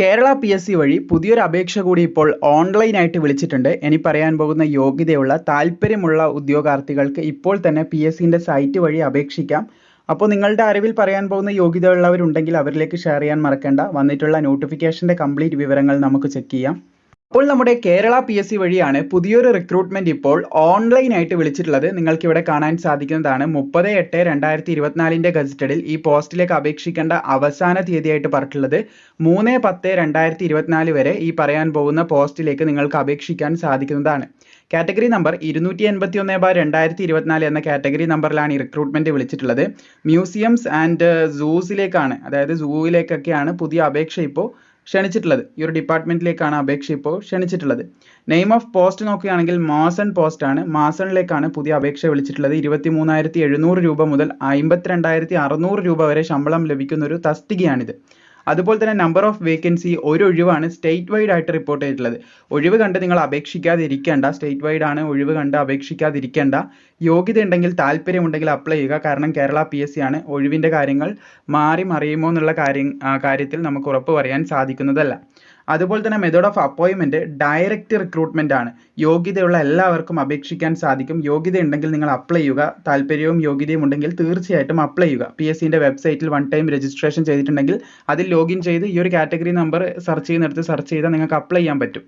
Kerala P S C വഴി പുതിയൊരു അപേക്ഷ കൂടി ഇപ്പോൾ ഓൺലൈനായിട്ട് വിളിച്ചിട്ടുണ്ട്. ഇനി പറയാൻ പോകുന്ന യോഗ്യതയുള്ള താല്പര്യമുള്ള ഉദ്യോഗാർത്ഥികൾക്ക് ഇപ്പോൾ തന്നെ പി എസ് സിന്റെ സൈറ്റ് വഴി അപേക്ഷിക്കാം. അപ്പോൾ നിങ്ങളുടെ അറിവിൽ പറയാൻ പോകുന്ന യോഗ്യതയുള്ളവരുണ്ടെങ്കിൽ അവരിലേക്ക് ഷെയർ ചെയ്യാൻ മറക്കണ്ട. വന്നിട്ടുള്ള നോട്ടിഫിക്കേഷന്റെ കംപ്ലീറ്റ് വിവരങ്ങൾ നമുക്ക് ചെക്ക് ചെയ്യാം. അപ്പോൾ നമ്മുടെ കേരള പി എസ് സി വഴിയാണ് പുതിയൊരു റിക്രൂട്ട്മെന്റ് ഇപ്പോൾ ഓൺലൈനായിട്ട് വിളിച്ചിട്ടുള്ളത്. നിങ്ങൾക്ക് ഇവിടെ കാണാൻ സാധിക്കുന്നതാണ് മുപ്പത് എട്ട് രണ്ടായിരത്തി ഇരുപത്തിനാലിന്റെ ഗസറ്റഡിൽ ഈ പോസ്റ്റിലേക്ക് അപേക്ഷിക്കേണ്ട അവസാന തീയതിയായിട്ട് പറഞ്ഞിട്ടുള്ളത്. മൂന്ന് പത്ത് രണ്ടായിരത്തി ഇരുപത്തിനാല് വരെ ഈ പറയാൻ പോകുന്ന പോസ്റ്റിലേക്ക് നിങ്ങൾക്ക് അപേക്ഷിക്കാൻ സാധിക്കുന്നതാണ്. കാറ്റഗറി നമ്പർ ഇരുന്നൂറ്റി എൺപത്തി ഒന്ന് ബാർ രണ്ടായിരത്തി ഇരുപത്തിനാല് എന്ന കാറ്റഗറി നമ്പറിലാണ് ഈ റിക്രൂട്ട്മെന്റ് വിളിച്ചിട്ടുള്ളത്. മ്യൂസിയംസ് ആൻഡ് സൂസിലേക്കാണ് അതായത് സൂവിലേക്കൊക്കെയാണ് പുതിയ അപേക്ഷ ഇപ്പോൾ ക്ഷണിച്ചിട്ടുള്ളത്. ഈ ഒരു ഡിപ്പാർട്ട്മെന്റിലേക്കാണ് അപേക്ഷ ഇപ്പോൾ ക്ഷണിച്ചിട്ടുള്ളത്. നെയിം ഓഫ് പോസ്റ്റ് നോക്കുകയാണെങ്കിൽ മാസൺ പോസ്റ്റ് ആണ്. മാസണിലേക്കാണ് പുതിയ അപേക്ഷ വിളിച്ചിട്ടുള്ളത്. ഇരുപത്തി മൂന്നായിരത്തി എഴുന്നൂറ് രൂപ മുതൽ അമ്പത്തിരണ്ടായിരത്തി അറുന്നൂറ് രൂപ വരെ ശമ്പളം ലഭിക്കുന്ന ഒരു തസ്തികയാണിത്. അതുപോലെ തന്നെ നമ്പർ ഓഫ് വേക്കൻസി ഒരു ഒഴിവാണ് സ്റ്റേറ്റ് വൈഡ് ആയിട്ട് റിപ്പോർട്ട് ചെയ്തിട്ടുള്ളത്. ഒഴിവ് കണ്ട് നിങ്ങൾ അപേക്ഷിക്കാതിരിക്കേണ്ട സ്റ്റേറ്റ് വൈഡ് ആണ് ഒഴിവ് കണ്ട് അപേക്ഷിക്കാതിരിക്കേണ്ട. യോഗ്യത ഉണ്ടെങ്കിൽ താല്പര്യമുണ്ടെങ്കിൽ അപ്ലൈ ചെയ്യുക. കാരണം കേരള പി എസ് സി ആണ്. ഒഴിവിന്റെ കാര്യങ്ങൾ മാറി മറിയുമോ എന്നുള്ള കാര്യം കാര്യത്തിൽ നമുക്ക് ഉറപ്പ് പറയാൻ സാധിക്കുന്നതല്ല. അതുപോലെ തന്നെ മെത്തേഡ് ഓഫ് അപ്പോയിൻമെന്റ് ഡയറക്റ്റ് റിക്രൂട്ട്മെന്റ് ആണ്. യോഗ്യതയുള്ള എല്ലാവർക്കും അപേക്ഷിക്കാൻ സാധിക്കും. യോഗ്യത ഉണ്ടെങ്കിൽ നിങ്ങൾ അപ്ലൈ ചെയ്യുക. താല്പര്യവും യോഗ്യതയും ഉണ്ടെങ്കിൽ തീർച്ചയായിട്ടും അപ്ലൈ ചെയ്യുക. പി എസ് സിന്റെ വെബ്സൈറ്റിൽ വൺ ടൈം രജിസ്ട്രേഷൻ ചെയ്തിട്ടുണ്ടെങ്കിൽ അതിൽ ലോഗിൻ ചെയ്ത് ഈ ഒരു കാറ്റഗറി നമ്പർ സെർച്ച് ചെയ്യുന്നിടത്ത് സെർച്ച് ചെയ്താൽ നിങ്ങൾക്ക് അപ്ലൈ ചെയ്യാൻ പറ്റും.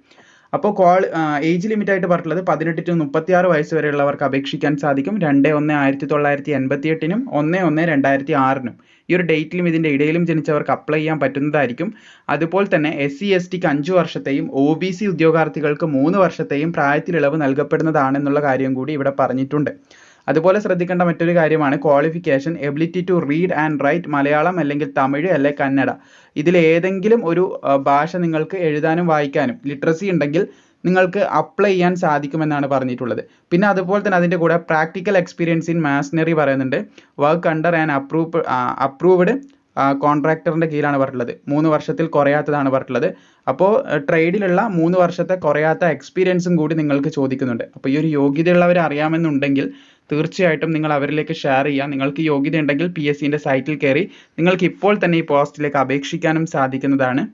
അപ്പോൾ ക്വാളി ഏജ് ലിമിറ്റ് ആയിട്ട് പറഞ്ഞിട്ടുള്ളത് പതിനെട്ട് ടു മുപ്പത്തി ആറ് വയസ്സ് വരെയുള്ളവർക്ക് അപേക്ഷിക്കാൻ സാധിക്കും. രണ്ട് ഒന്ന് ആയിരത്തി തൊള്ളായിരത്തി എൺപത്തി എട്ടിനും ഒന്ന് ഒന്ന് രണ്ടായിരത്തി ആറിനും ഈ ഒരു ഡേറ്റിലും ഇതിന്റെ ഇടയിലും ജനിച്ചവർക്ക് അപ്ലൈ ചെയ്യാൻ പറ്റുന്നതായിരിക്കും. അതുപോലെ തന്നെ എസ് സി എസ് ടിക്ക് അഞ്ച് വർഷത്തെയും ഒ ബി സി ഉദ്യോഗാർത്ഥികൾക്ക് മൂന്ന് വർഷത്തെയും പ്രായത്തിൽ ഇളവ് നൽകപ്പെടുന്നതാണെന്നുള്ള കാര്യം കൂടി ഇവിടെ പറഞ്ഞിട്ടുണ്ട്. അതുപോലെ ശ്രദ്ധിക്കേണ്ട മറ്റൊരു കാര്യമാണ് qualification ability to read and write Malayalam അല്ലെങ്കിൽ തമിഴ് അല്ലെങ്കിൽ കന്നഡ. ഇതിൽ ഏതെങ്കിലും ഒരു ഭാഷ നിങ്ങൾക്ക് എഴുതാനും വായിക്കാനും ലിറ്ററസി ഉണ്ടെങ്കിൽ നിങ്ങൾക്ക് അപ്ലൈ ചെയ്യാൻ സാധിക്കുമെന്നാണ് പറഞ്ഞിട്ടുള്ളത്. പിന്നെ അതുപോലെ തന്നെ അതിന്റെ കൂടെ പ്രാക്ടിക്കൽ എക്സ്പീരിയൻസ് ഇൻ മാസ്നറി പറയുന്നുണ്ട്. Work under and approve approved കോൺട്രാക്ടറിന്റെ കീഴിലാണ് പറഞ്ഞിട്ടുള്ളത്. മൂന്ന് വർഷത്തിൽ കുറയാത്തതാണ് പറഞ്ഞിട്ടുള്ളത്. അപ്പോൾ ട്രേഡിലുള്ള മൂന്ന് വർഷത്തെ കുറയാത്ത എക്സ്പീരിയൻസും കൂടി നിങ്ങൾക്ക് ചോദിക്കുന്നുണ്ട്. അപ്പോൾ ഈ ഒരു യോഗ്യതയുള്ളവർ അറിയാമെന്നുണ്ടെങ്കിൽ തീർച്ചയായിട്ടും നിങ്ങൾ അവരിലേക്ക് ഷെയർ ചെയ്യുക നിങ്ങൾക്ക് യോഗ്യത ഉണ്ടെങ്കിൽ പി എസ് സൈറ്റിൽ കയറി നിങ്ങൾക്ക് ഇപ്പോൾ തന്നെ ഈ പോസ്റ്റിലേക്ക് അപേക്ഷിക്കാനും സാധിക്കുന്നതാണ്.